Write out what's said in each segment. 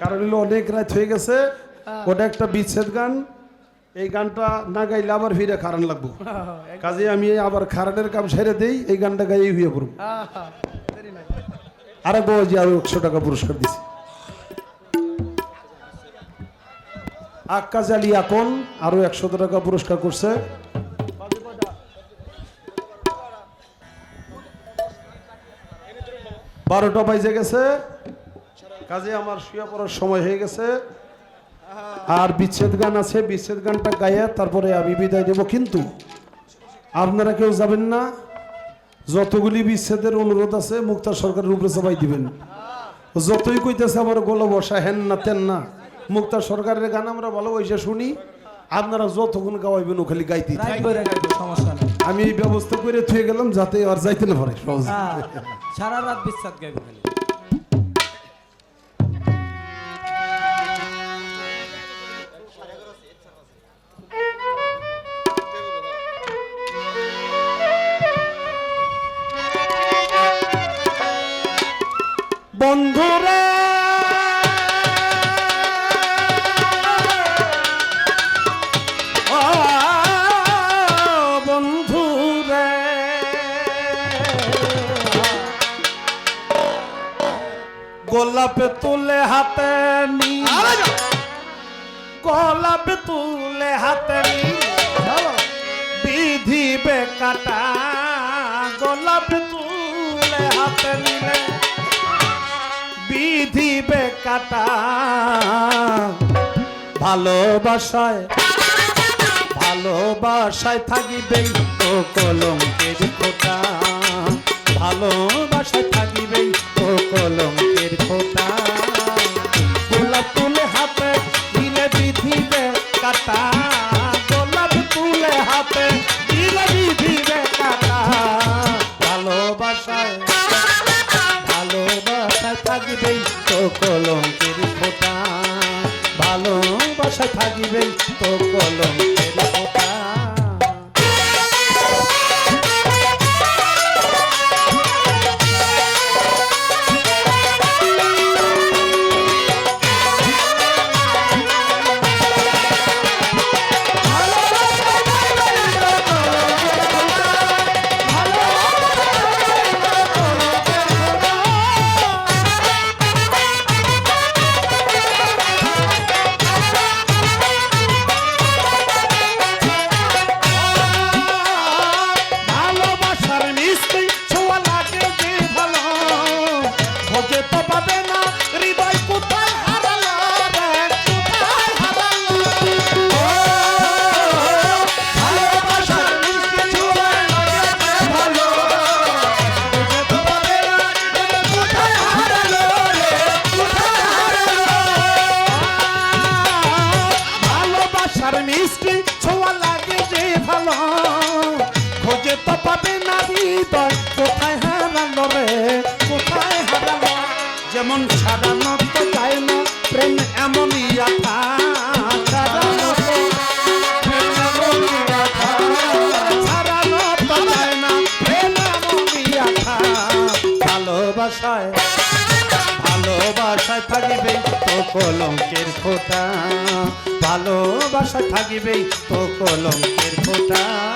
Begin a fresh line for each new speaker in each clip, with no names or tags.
কারণ হলো অনেক রাত হয়ে গেছে ওটা একটা বিচ্ছেদ গান এই গানটা না গাইলে আবার ফিরে খারান লাগবো। কাজে আমি আবার খারানের কাম সেরে দেই এই গানটা গাইয়ে হয়ে পড়ব আরে বউ যে আরও একশো টাকা পুরস্কার দিছে। আক্কাজ আলী আকন আরও একশো টাকা পুরস্কার করছে। বারোটা বাইজে গেছে। কাজে আমার শুয়ে পড়ার সময় হয়ে গেছে। আর বিচ্ছেদ গান আছে বিচ্ছেদ গানটা গাইয়া তারপরে আমি বিদায় দেব। কিন্তু আপনারা কেউ যাবেন না যতগুলি বিচ্ছেদের অনুরোধ আছে মুক্তার সরকারের উপরে সবাই দিবেন। যতই কইতেছে আমার গোলা বসা হেন না তেন না মুক্তার সরকারের গান আমরা ভালোবাসে শুনি আপনারা যতক্ষণ গাওয়াইবেন ও খালি গাইতে
সমস্যা নেই।
আমি এই ব্যবস্থা করে থুয়ে গেলাম যাতে আর যাইতে না পারে সহজে।
হ্যাঁ, সারা রাত বিচ্ছাদ গাইবো
বন্ধুরা। গোলাপে তুলে হাতে নি। গোলাপে তুলে হাতে নি। বিধি বেকাটা গোলাপ তুলে হাতে নিলে বিধি কাটা ভালোবাসায় ভালোবাসায় থাকিবে তো কলঙ্কের খোটা ভালোবাসায় থাকিবে তো কলঙ্কের খোটা থাকবেই সারানো তো যায় না? প্রেম এমনই আঠা। ভালোবাসায় ভালোবাসায় থাকিবে তো কলঙ্কের ফোটা। ভালোবাসায় থাকিবে তো কলঙ্কের ফোটা।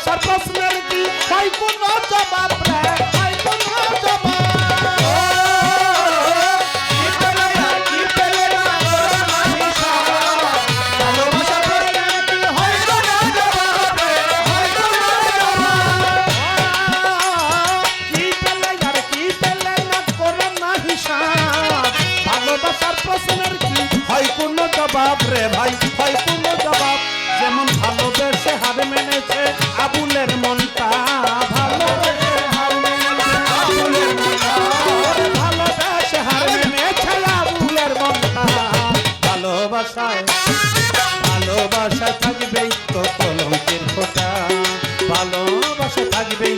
আসার প্রশ্নের কি? তাই কোনো জবাব ভালোবাসায় ভালোবাসা থাকবেই তো কলঙ্কের ফোটা। ভালোবাসা থাকবেই